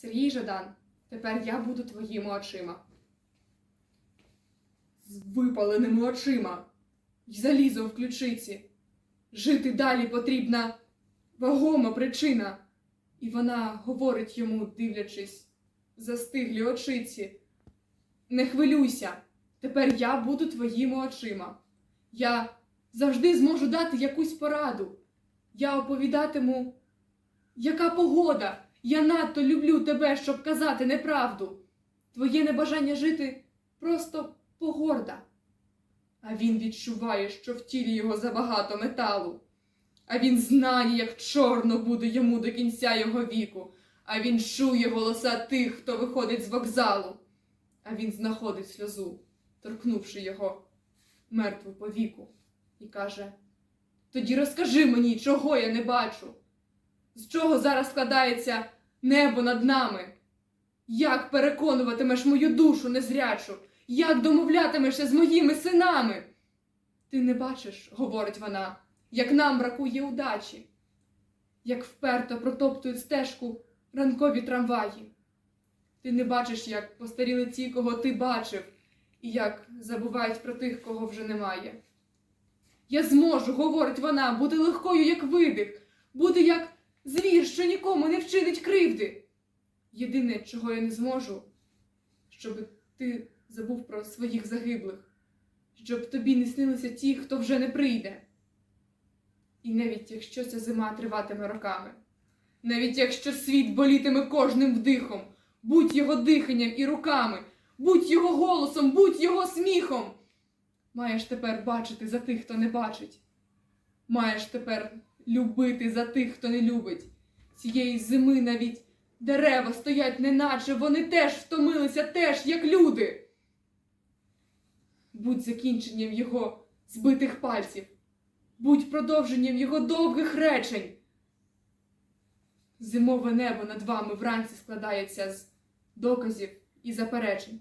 Сергій Жадан, тепер я буду твоїми очима. З випаленими очима й залізом в ключиці. Жити далі потрібна вагома причина. І вона говорить йому, дивлячись, застиглі очиці. Не хвилюйся, тепер я буду твоїми очима. Я завжди зможу дати якусь пораду. Я оповідатиму, яка погода. Я надто люблю тебе, щоб казати неправду. Твоє небажання жити просто погорда. А він відчуває, що в тілі його забагато металу. А він знає, як чорно буде йому до кінця його віку. А він чує голоса тих, хто виходить з вокзалу. А він знаходить сльозу, торкнувши його мертву повіку, і каже: Тоді розкажи мені, чого я не бачу, з чого зараз складається небо над нами? Як переконуватимеш мою душу незрячу? Як домовлятимешся з моїми синами? Ти не бачиш, говорить вона, як нам бракує удачі, як вперто протоптують стежку ранкові трамваї. Ти не бачиш, як постаріли ті, кого ти бачив, і як забувають про тих, кого вже немає. Я зможу, говорить вона, бути легкою, як видих, бути як нікому не вчинить кривди. Єдине, чого я не зможу, щоб ти забув про своїх загиблих, щоб тобі не снилися ті, хто вже не прийде. І навіть якщо ця зима триватиме роками, навіть якщо світ болітиме кожним вдихом, будь його диханням і руками, будь його голосом, будь його сміхом. Маєш тепер бачити за тих, хто не бачить. Маєш тепер любити за тих, хто не любить. Цієї зими навіть дерева стоять неначе, вони теж втомилися, теж як люди. Будь закінченням його збитих пальців, будь продовженням його довгих речень. Зимове небо над вами вранці складається з доказів і заперечень.